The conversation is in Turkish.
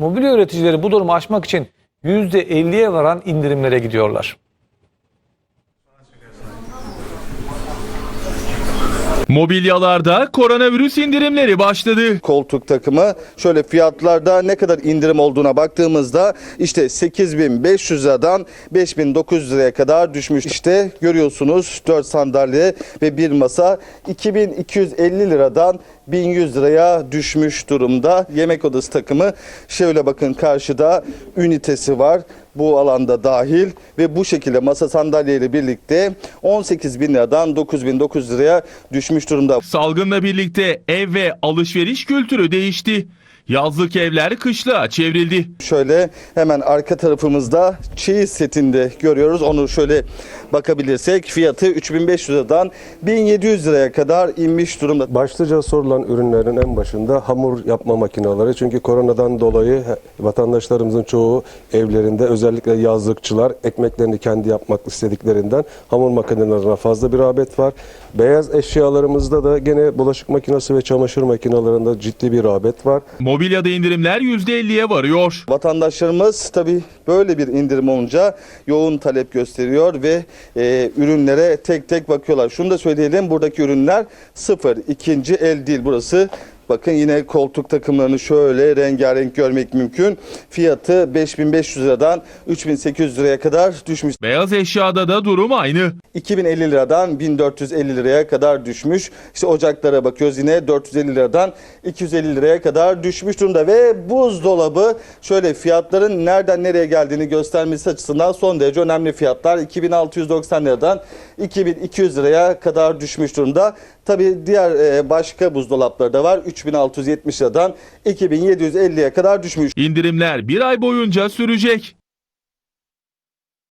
mobilya üreticileri bu durumu aşmak için %50'ye varan indirimlere gidiyorlar. Mobilyalarda koronavirüs indirimleri başladı. koltuk takımı. Şöyle fiyatlarda ne kadar indirim olduğuna baktığımızda işte 8500 liradan 5900 liraya kadar düşmüş. İşte görüyorsunuz 4 sandalye ve bir masa 2250 liradan 1100 liraya düşmüş durumda. Yemek odası takımı şöyle bakın karşıda ünitesi var. Bu alanda dahil ve bu şekilde masa sandalye ile birlikte 18 bin liradan 9900 liraya düşmüş durumda. Salgınla birlikte ev ve alışveriş kültürü değişti. Yazlık evler kışlığa çevrildi. Şöyle hemen arka tarafımızda çeyiz setinde görüyoruz. Onu şöyle bakabilirsek fiyatı 3500 liradan 1700 liraya kadar inmiş durumda. Başlıca sorulan ürünlerin en başında hamur yapma makineleri. Çünkü koronadan dolayı vatandaşlarımızın çoğu evlerinde özellikle yazlıkçılar ekmeklerini kendi yapmak istediklerinden hamur makinelerine fazla bir rağbet var. Beyaz eşyalarımızda da gene bulaşık makinesi ve çamaşır makinelerinde ciddi bir rağbet var. Mobilyada indirimler %50'ye varıyor. Vatandaşlarımız tabii böyle bir indirim olunca yoğun talep gösteriyor ve e, ürünlere tek tek bakıyorlar. Şunu da söyleyelim buradaki ürünler sıfır ikinci el değil burası. Bakın yine koltuk takımlarını şöyle rengarenk görmek mümkün. Fiyatı 5500 liradan 3800 liraya kadar düşmüş. Beyaz eşyada da durum aynı. 2050 liradan 1450 liraya kadar düşmüş. İşte ocaklara bakıyoruz yine 450 liradan 250 liraya kadar düşmüş durumda. Ve buzdolabı şöyle fiyatların nereden nereye geldiğini göstermesi açısından son derece önemli fiyatlar. 2690 liradan 2200 liraya kadar düşmüş durumda. Tabi diğer e, başka buzdolapları da var. 3670 liradan 2750'ye kadar düşmüş. İndirimler bir ay boyunca sürecek.